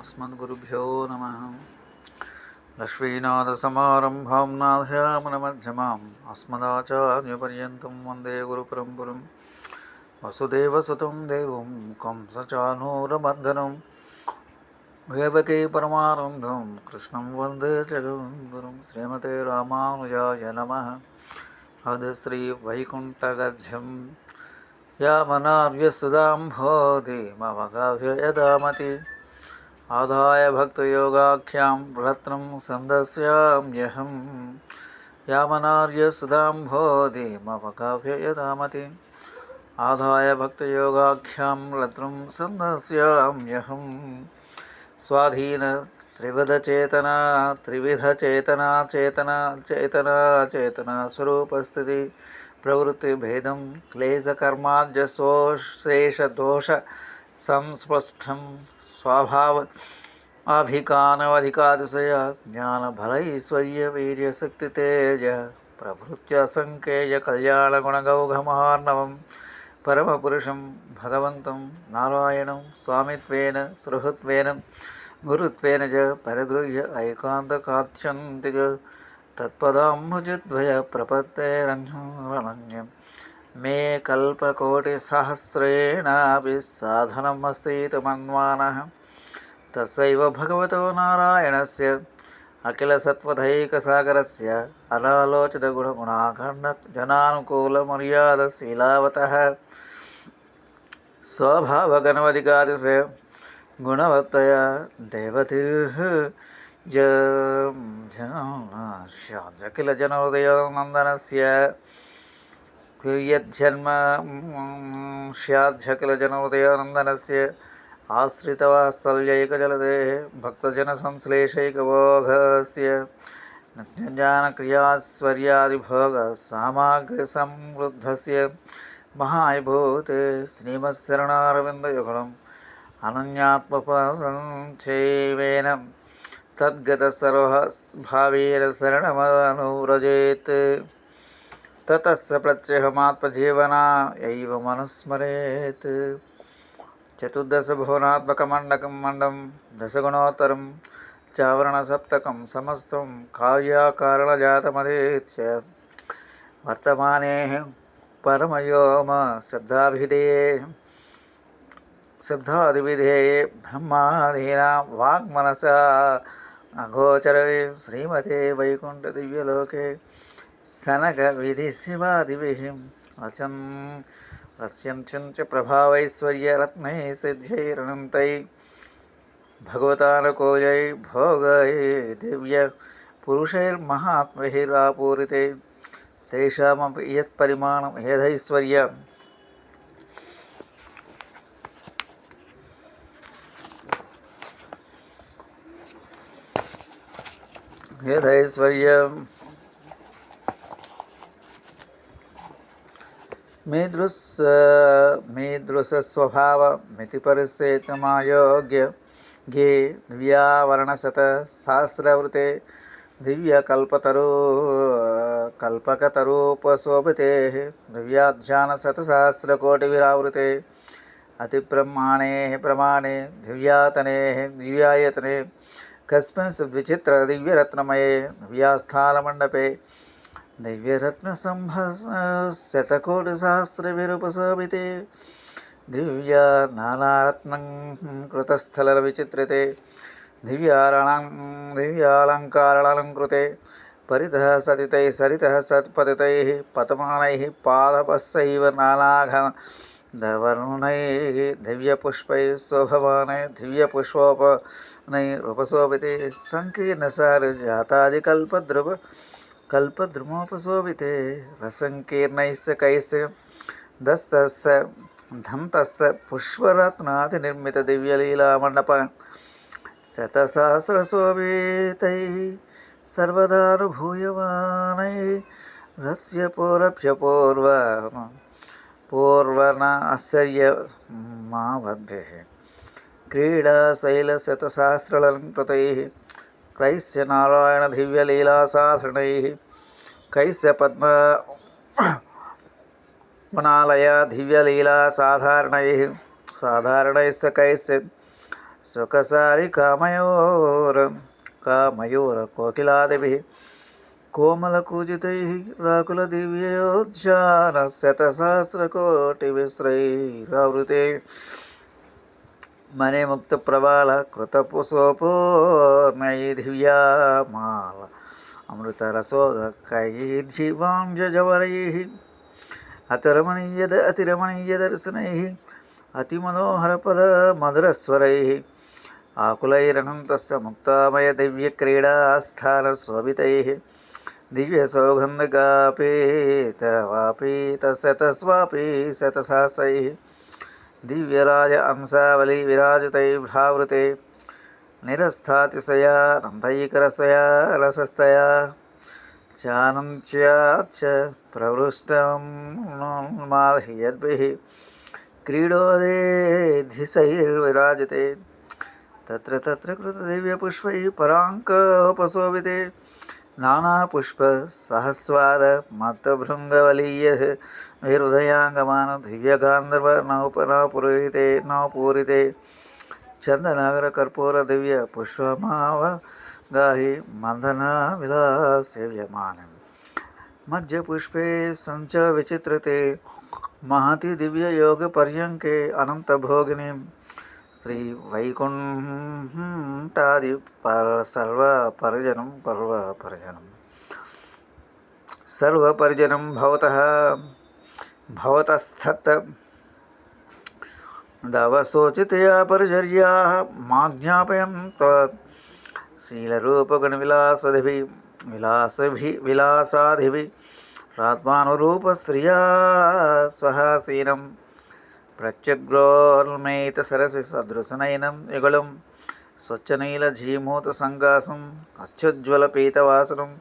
अस्मद्गुरुभ्यो नमः लक्ष्मीनाथसमारम्भां नाथयामनमध्यमाम् अस्मदाचार्यपर्यन्तं वन्दे गुरुपरम्परं वसुदेवसुतं देवं कंसचानूरमर्दनं देवकी परमानन्दं कृष्णं वन्दे जगद्गुरुं श्रीमते रामानुजाय नमः हदश्रीवैकुण्ठगर्जं यामनार्यसुदाम्भोधि ममगाभ्य यदामति आदाय भक्तयोगाख्यां रत्नं सन्दस्याम्यहं यामनार्यसुदाम्भोधि मम काव्य यदामति। आदाय भक्तयोगाख्यां रत्नं सन्दस्याम्यहं स्वाधीन त्रिविधचेतना चेतना चेतना चेतना स्वरूपस्थिति, प्रवृत्तिभेदं స్వభావ అధికానవధికాతిశయ జ్ఞానఫలైశ్వర్య వీర్యశక్తి తేజ ప్రభృత్యసంకేయ కళ్యాణగుణగౌఘమార్ణవం పరమపురుషం భగవంతం నారాయణం స్వామిత్వేన సృహత్వేన గురుత్వేన చ పరగృహ్య ఐకాంతకాత్యంతిక తత్పదాంభుజద్వయ ప్రపత్తే మే కల్పకోటిసహస్రేణాపి సాధనమస్తి తమన్వాన తస్సైవ భగవతో నారాయణస్య అఖిలసత్వధైకసాగరస్య అనాలోచితగుణగుణాఖండజనానుకూలమర్యాదశీలావత స్వభావగణవధికాదిశ గుణవత్తయ దేవతిర్హ జ జనోదయోనందనస్య తిర్యజ్జన్మ స్యాజ్జకిలజనోదయానందనస్య ఆశ్రితవాత్సల్యైకజలదే భక్తజనసంశ్లేషైకభోగస్య నిత్యజ్ఞానక్రియాస్వర్యాదిభోగ సామాగ్రి సమృద్ధస్య మహాయభూతే శ్రీమశరణారవిందయుగళం అనన్యాత్మపాసం చైవేన తద్గత సర్వభావేన శరణమనువ్రజేత్ తతస్స ప్రత్యహమాత్మజీవనా ఎవ మనుస్మరేత్ చతుర్దశ భువనాత్మకమండకం మండం దశగుణోత్తరం చావరణ సప్తకం సమస్తం కావ్యాకారణజాతమదేత్య వర్తమానే పరమయోమ శబ్దాభిధేయే శబ్దాదివిధేయే బ్రహ్మాధీనా వాగ్మనస అగోచరే శ్రీమతే వైకుంఠ దివ్యలోకే सनकविधिशिवादिभिः अचन् पश्यञ्च प्रभावैश्वर्यरत्नैः सिद्ध्यैरनन्तै भोग दिव्य दिव्यपुरुषैर्महात्मभिरापूरिते तेषामपि यत्परिमाणं यदैश्वर्य यदैश्वर्य మీదృస్ మీదృశస్వభావ మితిపరిశ్చేతమాయోగ్య గే దివ్యావరణసత సహస్రవృతే దివ్యకల్పతరూ కల్పకతరూపశోభితే దివ్యాధ్యానశతసహస్రకోటి విరావృతే అతిబ్రహ్మాణే ప్రమాణే దివ్యాతనే దివ్యాయతనే కస్మిన్ విచిత్ర దివ్యరత్నమయే దివ్యాస్థానమండపే दिव्यरत्नसम्भशतकोटिसहस्रविरुपशोभिते दिव्या नानारत्नं कृतस्थलविचित्रिते दिव्यारणं दिव्यालङ्कारालङ्कृते परितः सतितैः, सरितः सत्पतितैः, पतमानैः, पादपस्सैव नानाघनवर्णैः दिव्यपुष्पैः शोभमानैः दिव्यपुष्पोपनैरुपशोभिते सङ्कीर्णसारजातादिकल्पद्रुव कल्पद्रुमोपशोभिते रसङ्कीर्णैश्च कैश्च दस्तस्त धन्तस्त पुष्परत्नातिनिर्मितदिव्यलीलामण्डप शतसहस्रशोभितैः सर्वदानुभूयमानैः रस्य पूरभ्यपूर्व पूर्वनाश्चर्य मा वद्भिः क्रीडाशैलशतसहस्रलङ्कृतैः क्रैस्य साधन कैश्य पद्म मनालय दिव्यलीलासाधारणैः साधारणैश्च कैश्चित् सुखसारि कामयोर् राकुल दिव्योध्यान शतसहस्रकोटिश्रैरावृते మణిముక్తప్రబాల కృతపుసోపూర్ణయి దివ్యామాల అమృతరసోదకై జీవాంజవరై అతిరమణీయద అతిరమణీయదర్శనై అతిమనోహరపద మధురస్వరై ఆకులైరనంతస్య ముక్తామయ దివ్యక్రీడాస్థానశోభితై దివ్యసౌగంధకాపీతవాపీతశతస్వాపీ శతసాసై दिव्यराज अंशावली विराजितैर्भावृते निरस्थातिशया नन्दैकरसया रसस्तया चानन्त्याच्च प्रवृष्टं यद्भिः क्रीडोदे धिसैर्विराजिते। तत्र तत्र कृतदिव्यपुष्पैः पराङ्कोपशोभिते नानापुष्पसहस्वाद मत्तभृङ्गवलीयः हृदयाङ्गमान दिव्यगान्धर्व नौपनपुरीते नवपूरिते चन्दनगरकर्पूरदिव्यपुष्पमाव गाहि मन्दनाविलासेव्यमानम् मध्यपुष्पे सञ्च विचित्रते महति दिव्ययोगपर्यङ्के अनन्तभोगिनीं శ్రీ వైకుంఠాది సర్వ పరిజనం పర్వ పరిజనం. సర్వ పరిజనం భవత భవతస్థత్. దవశోచితయా పరిచర్యా మా జ్ఞాపయం శీలరూపగణవిలాసదిభి విలాసభి విలాసాదిభి రాత్మానురూపశ్రియా సహాసీనం. ప్రత్యగ్రోల్మేత సరసి సదృశనయనం యుగళం స్వచ్ఛనీల ఝీమూత సంగాసం అత్యుజ్వల పీతవాసనం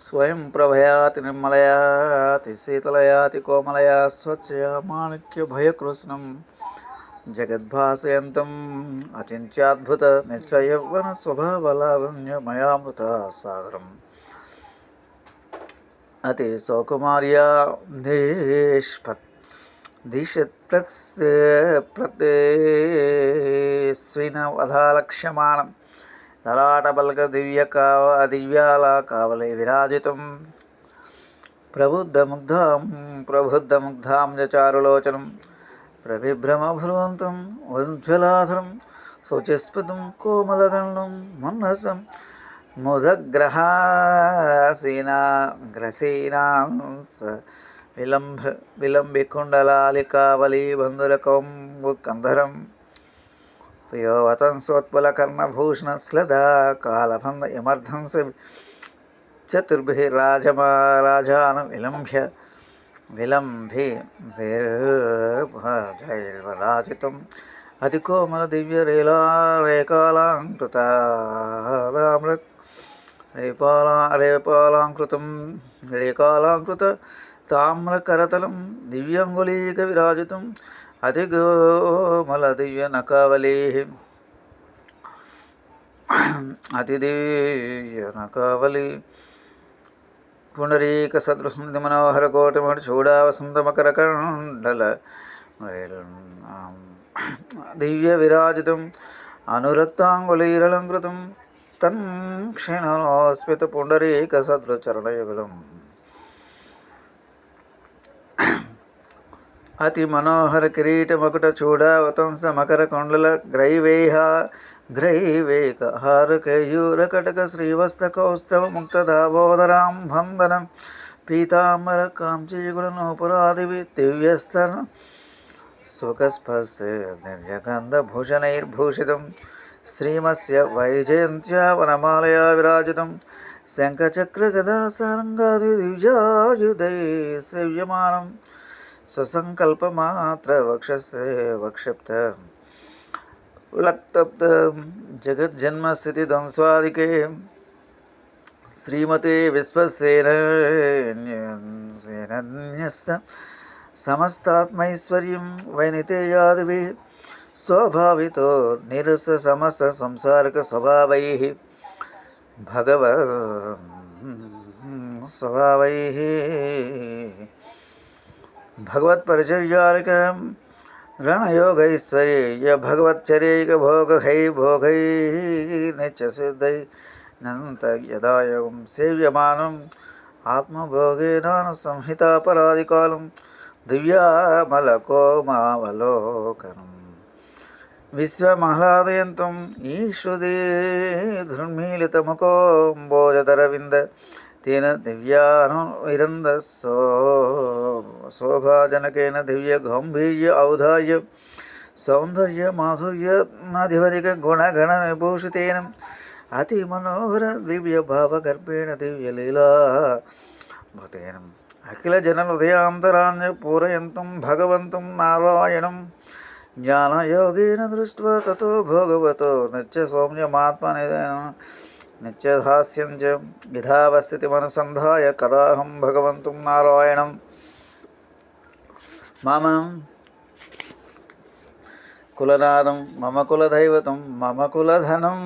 స్వయం ప్రభయాతి నిర్మలయాతి శీతలయాతి కోమలయా స్వచ్ఛయా మాణిక్య భయకృష్ణం. జగద్భాసయంతం అచింత్యాద్భుత నిత్యయవ్వన స్వభావలావణ్యమయామృత సాగరం అతి సౌకుమార్యా సౌకుమార్యాష్పత్ దిశత్ప్రత్స్ ప్రతేస్వినవధాలక్ష్యమాణం లలాటబల్క దివ్య కావ దివ్యాల కావలే విరాజితం. ప్రబుద్ధముగ్ధాం ప్రబుద్ధముగ్ధాం జచారులోచనం ప్రవిభ్రమభ్రువంతం ఉజ్వలాధరం శుచిస్ఫుతం కోమలగణం మన్నసం ముదగ్రహాసీనా గ్రసీనా విలంబ విలంబికుండలాలికావళీ బంధురకౌంబు కంధరం ప్రియోవతంసోత్పుల కర్ణభూషణశ్లదా కాలభంద యమర్ధంసి చతుర్భిరాజమారాజానం విలంభ్య విలంభి వీర్భైర్వరాజితం అతికోమల దివ్యరేలారేకాలాంకృతామృత్ రేపాలా రేపాలాంకృతం రేకాలాంకృత తామ్రకరతలం దివ్యంగులీక విరాజితం అతి గోమల దివ్య నకావళి అతి దివ్య నకవలి పునరీక సదృస్మృతి మనోహర కోటమటి చూడావసంత మకర కండల దివ్య విరాజితం అనురక్తాంగులీరలంకృతం తన్ క్షీణోస్మిత పుండరీక సదృచరణయుగలం అతి మనోహర కిరీటమొకట చూడ వతంస మకర కొండల గ్రైవేహ. గ్రైవేక హారకేయూర కటక శ్రీవస్త కౌస్తవ ముక్తదాబోదరాం వందనం. పీతాంబర కాంచీగుణనోపురాదివి దివ్యస్తన సుఖస్పర్శే దివ్యగంధభూషణైర్భూషితం శ్రీమస్య వైజయంత్యా వనమాలయా విరాజితం శంఖచక్రగదాసారంగాది దివ్యాయుధై సేవ్యమానం सेव्यमानं स्वसङ्कल्पमात्रवक्षस्य वक्षप्त। लक्तप्त जगज्जन्मस्थितिध्वंस्वादिके श्रीमते विश्वसेनन्यस्त समस्तात्मैश्वर्यं वैनितेयादिभिः स्वभावितो निरससमस्तसंसारकस्वभावैः भगव स्वभावैः భగవత్పరిచర్యాలిక రణయోగైశ్వర్య భగవచ్చరైక భోగై భోగై నిత్యసిద్ధై నంత యదాయోగం సేవ్యమానం ఆత్మభోగేనాను సంహితాపరాధికాలం దివ్యామలకోమావలోకనం విశ్వమహ్లాదయంతం ఈశ్వదే ధృన్మీలితముకోంబోజతరవింద తేన దివ్యాను విరంద శోభాజనకేన దివ్య గంభీర్య ఔదార్య సౌందర్య మాధుర్యనాధిపతిక గుణగణ విభూషితేన అతి మనోహర దివ్య భావగర్భేణ దివ్య లీలా భృతేన. అఖిల జన హృదయాంతరాన్ని పూరయంతం భగవంతం నారాయణం జ్ఞానయోగేన దృష్ట్వా తతో భోగవతో నిత్య సౌమ్యమాత్మనిదైన నిత్యధాస్యం చ యథావస్థితిమనుసంధాయ కదాహం భగవంతం నారాయణం. మమ కులనాదం మమ కులదైవతం మమ కులధనం.